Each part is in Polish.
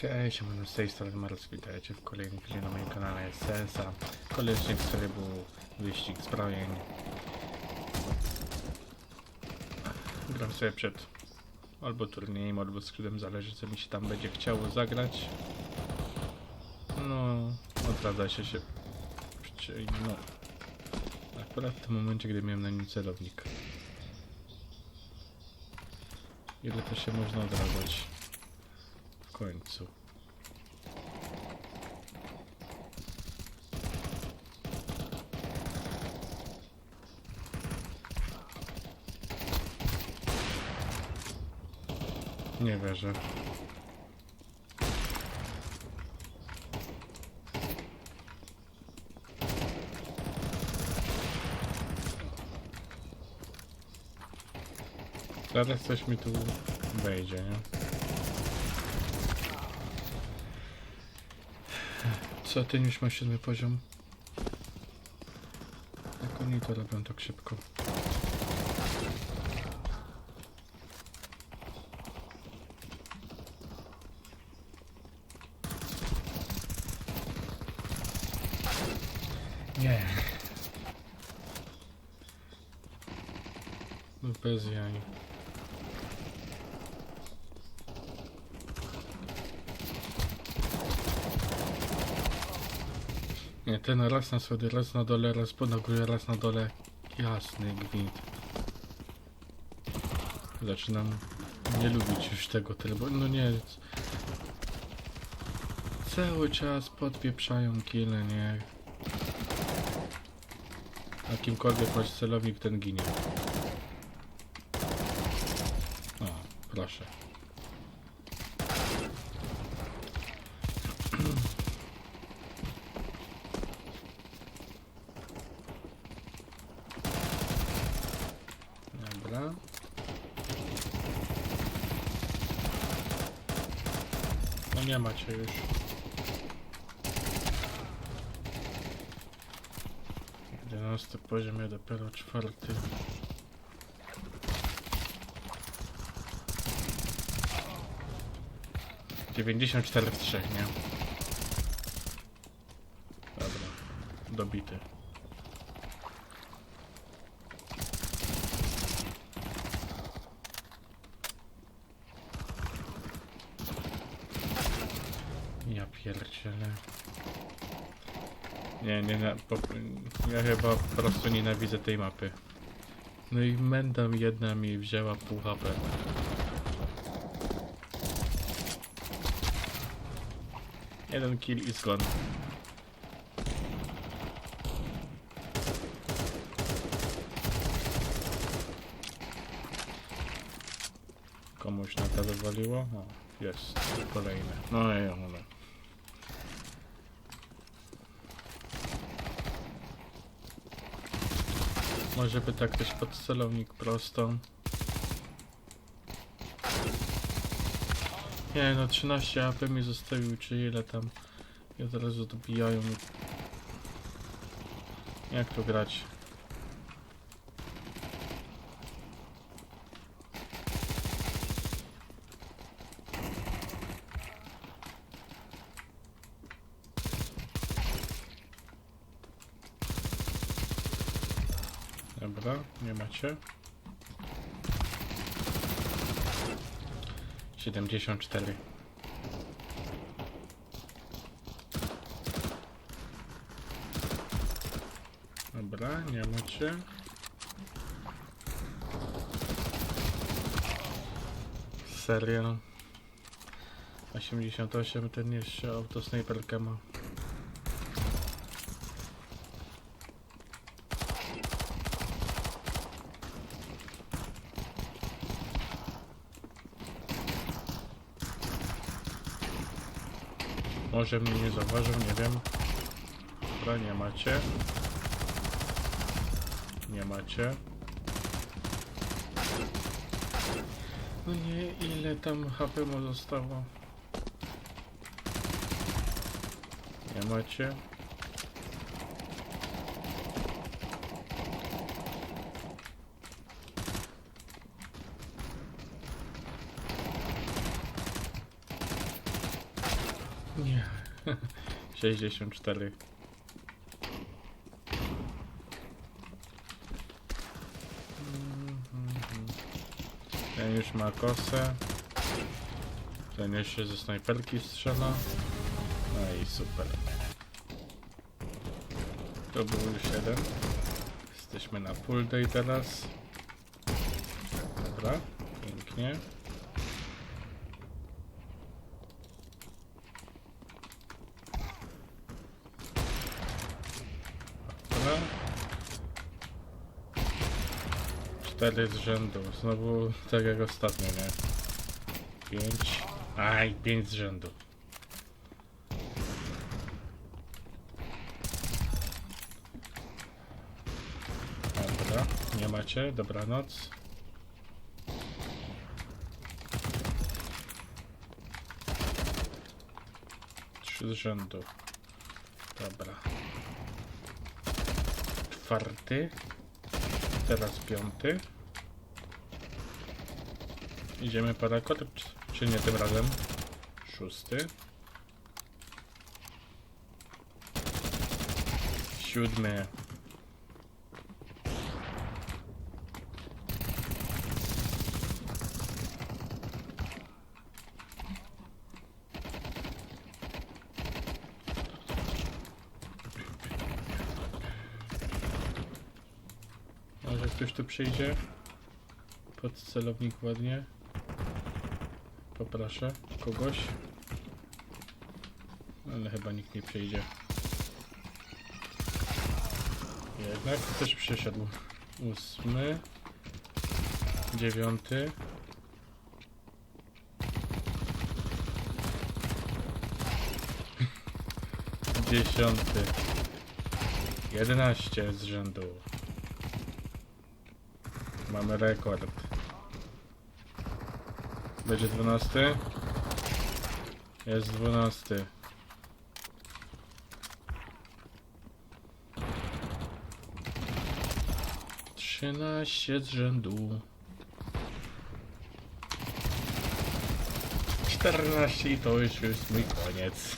Cześć, siemano, z tej strony Mars, witajcie w kolejnym filmie na moim kanale SSA. Kolejny z trybu wyścig zbrojeń. Gram sobie przed albo turniejem, albo skrzydłem, zależy co mi się tam będzie chciało zagrać. No, odradza się się, no, akurat w tym momencie, gdy miałem na nim celownik. Ile to się można odradzać? W końcu. Nie wierzę. Zaraz coś mi tu wejdzie, nie? Co, ty już masz siódmy poziom? Jak oni to robią tak szybko? Nie. No bez jaj. Nie, ten raz na sobie, raz na dole, raz na górze, raz na dole. Jasny gwint. Zaczynam nie lubić już tego trybu. No nie. Cały czas podpieprzają kile, nie. A kimkolwiek celownik, ten ginie. O, proszę. Dobra. Nie macie już. Jedenasty poziom, ja dopiero czwarty. Dziewięćdziesiąt cztery w trzech, nie? Dobra, dobity. Ja pierdzielę. Nie, nie, nie, po, ja chyba po prostu nienawidzę tej mapy. No i menda jedna mi wzięła pół HP. Jeden kill i zgon. Komuś na to wywaliło? O, jest. Kolejne. No i one. Może by tak ktoś pod celownik prosto. Nie no, 13 AP mi zostawił, czy ile tam. I od razu dobijają. Jak tu grać? Dobra, macie. 74. Dobra, nie macie. Serio. 88 ten jeszcze autosnajperkę ma. Może mnie nie zauważył, nie wiem. Dobra, nie macie. Nie macie. No nie, ile tam HP mu zostało? Nie macie. Nie. 64. Ten już ma kosę. Ten jeszcze ze snajperki strzela. No i super. To był już jeden. Jesteśmy na full day teraz. Dobra, pięknie. Dobra. Cztery z rzędu. Znowu tak jak ostatnio, nie? Pięć. Aj, pięć z rzędu. Dobra, nie macie. Dobranoc. Trzy z rzędu. Dobra. Czwarty. Teraz piąty. Idziemy po rekord, czy nie tym razem? Szósty. Siódmy. Może ktoś tu przyjdzie? Pod celownik ładnie. Poproszę kogoś. Ale chyba nikt nie przyjdzie. Jednak ktoś przyszedł. Ósmy. Dziewiąty. Dziesiąty. Jedenaście z rzędu. Mamy rekord. Będzie dwunasty? Jest dwunasty. Trzynaście z rzędu. Czternaście i to już jest mój koniec.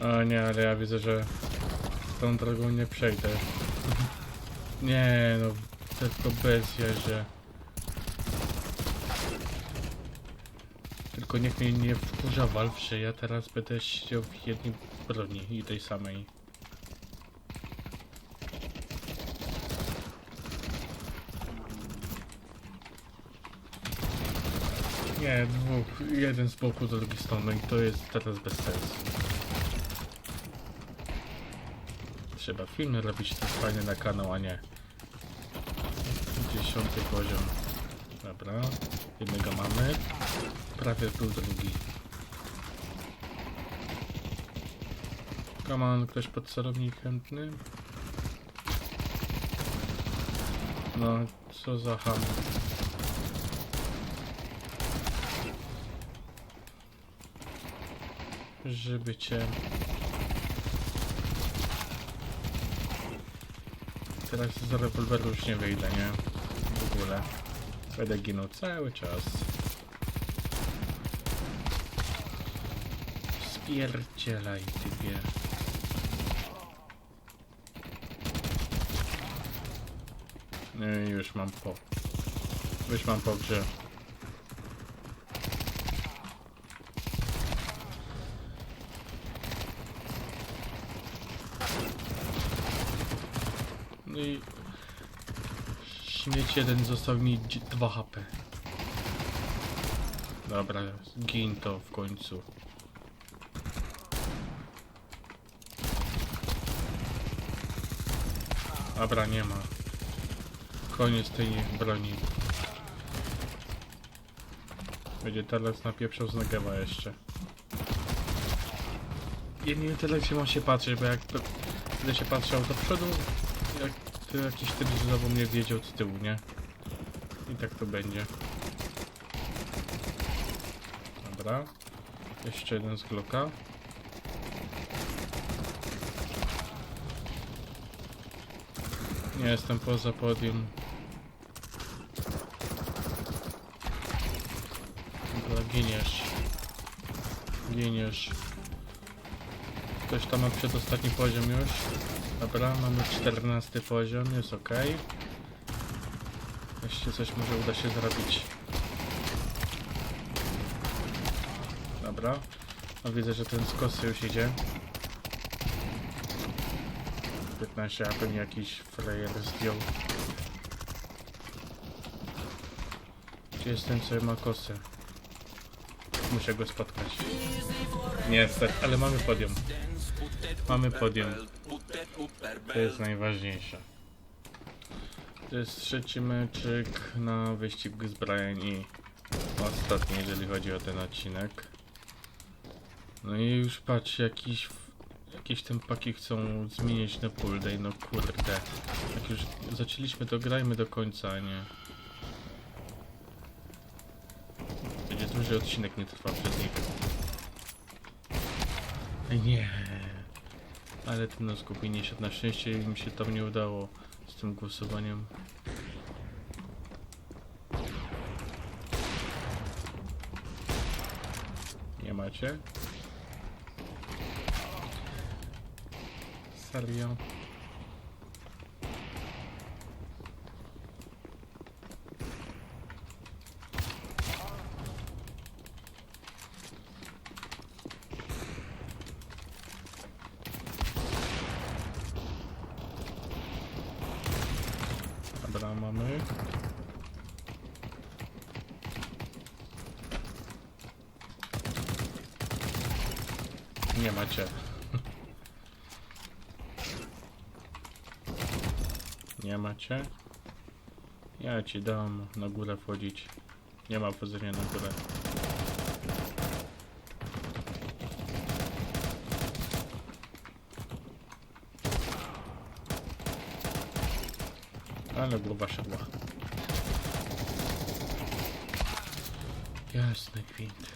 o nie, ale ja widzę, że tą drogą nie przejdę. Nie no, tylko bez jeże. Tylko niech mnie nie wkurza że ja teraz będę siedział w jednej broni i tej samej. Nie, dwóch, jeden z boku, drugi z strony i to jest teraz bez sensu. Trzeba filmy robić, to fajne na kanał, a nie dziesiąty poziom. Dobra, jednego mamy. Prawie był drugi. Come on, ktoś pod celownik chętny? No, co za ham. Żeby cię... Teraz z rewolweru już nie wyjdę, nie? W ogóle. Będę ginął cały czas. Spierdzielaj, typie. No i już mam po. Już mam po grze. No i śmieć jeden został mi 2 HP. Dobra, gin to w końcu. Dobra, nie ma. Koniec tej broni. Będzie teraz napieprzał z Negewa jeszcze. Ja nie wiem tyle gdzie mam się patrzeć, bo jak to, tyle się patrzał do przodu, to jakiś typ znowu mnie wiedział z tyłu, nie? I tak to będzie. Dobra. Jeszcze jeden z Glocka. Nie jestem poza podium. Glock Giniesz. Giniesz. Ktoś tam ma przedostatni poziom już. Dobra, mamy 14 poziom, jest ok. Jeszcze coś może uda się zrobić. Dobra. No widzę, że ten z kosy już idzie. 15, a pewnie jakiś frajer zdjął. Gdzie jest ten, co ma kosę? Muszę go spotkać. Niestety, ale mamy podium. Mamy podium. To jest najważniejsze. To jest trzeci meczyk na wyścig z Brian i ostatni, jeżeli chodzi o ten odcinek. No i już patrz, jakiś, jakieś ten paki chcą zmienić na pull day, no kurde. Jak już zaczęliśmy, to grajmy do końca, a nie. Będzie duży odcinek, nie trwa przez nich. Nie. Ale ten no skupienie się, na szczęście mi się tam nie udało z tym głosowaniem. Nie macie? Serio? Dobra, mamy. Nie macie. Nie macie? Ja ci dam na górę wchodzić. Nie ma wchodzenia na górę. Ale głowa szedła. Jasny gwint.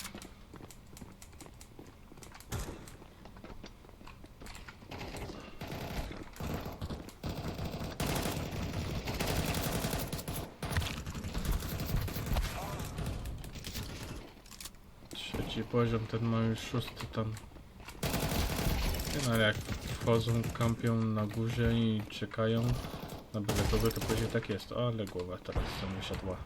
Trzeci poziom, ten ma już szósty tam. No jak wchodzą, kampią na górze i czekają na byle kogo, to później tak jest. Ale głowa teraz co mi siadła.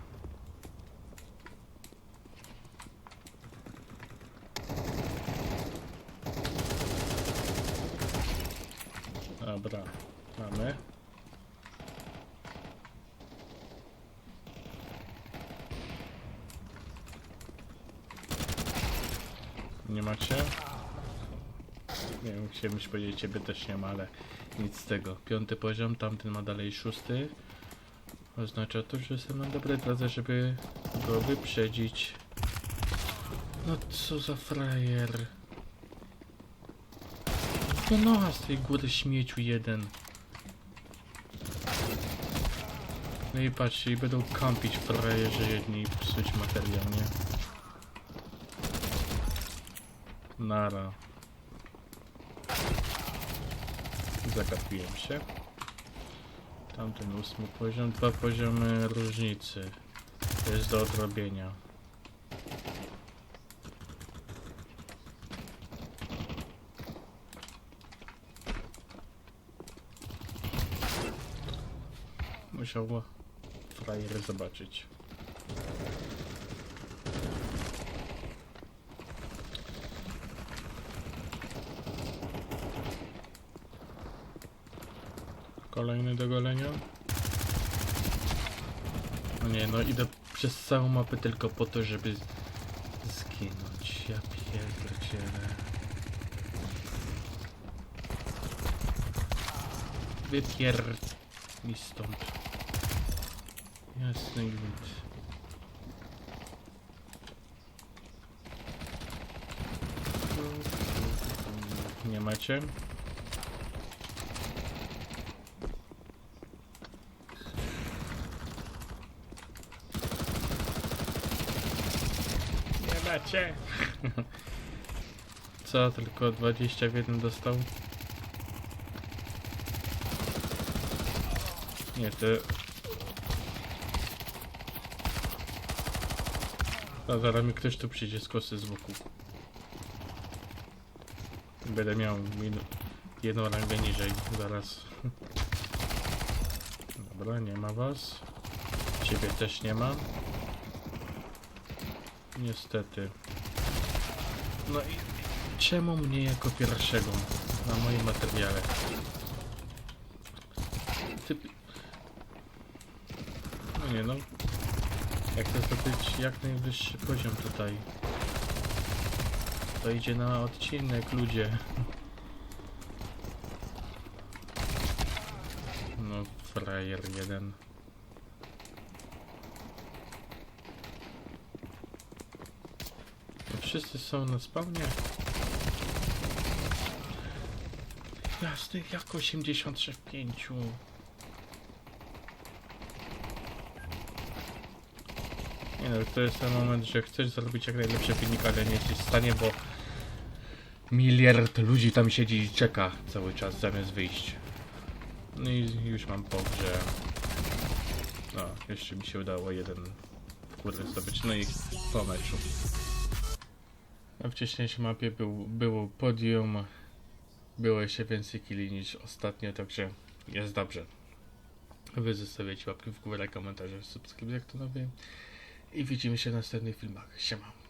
Dobra, mamy. Nie macie? Nie wiem, chciałem już powiedzieć, ciebie też nie ma, ale nic z tego. Piąty poziom, tamten ma dalej szósty. Oznacza to, że jestem na dobrej drodze, żeby go wyprzedzić. No co za frajer. No no, z tej góry śmieciu jeden. No i patrzcie, i będą kampić frajerzy jedni i psuć materiał, nie? Nara. Zagapiłem się. Tamten ósmy poziom, dwa poziomy różnicy. To jest do odrobienia. Musiał frajer zobaczyć. Kolejny do golenia. No nie, no idę przez całą mapę tylko po to, żeby zginąć. Ja pierdzielę. Wypier... mi stąd. Jasny gwint. Nie macie? Nie Co, tylko 20 w jednym dostał? Nie, to... A zaraz mi ktoś tu przyjdzie z kosy z boku. Będę miał jedną rangę niżej zaraz. Dobra, nie ma was. Ciebie też nie ma. Niestety. No i czemu mnie jako pierwszego na moim materiale? Ty... No nie no. Jak chcę zdobyć jak najwyższy poziom tutaj. To idzie na odcinek, ludzie. No, frajer jeden. Wszyscy są na spawnie? Jasny, jak 83 w 5. Nie no, to jest ten moment, że chcesz zrobić jak najlepszy wynik, ale nie jesteś w stanie, bo miliard ludzi tam siedzi i czeka cały czas zamiast wyjść. No i już mam po grze. No, jeszcze mi się udało jeden kurde zdobyć, no i po meczu. Na wcześniejszej mapie był, było podium, było jeszcze więcej killi niż ostatnio, także jest dobrze. Wy zostawiacie łapki w górę, komentarze, subskrypcje, jak to nowy. I widzimy się w następnych filmach. Siema.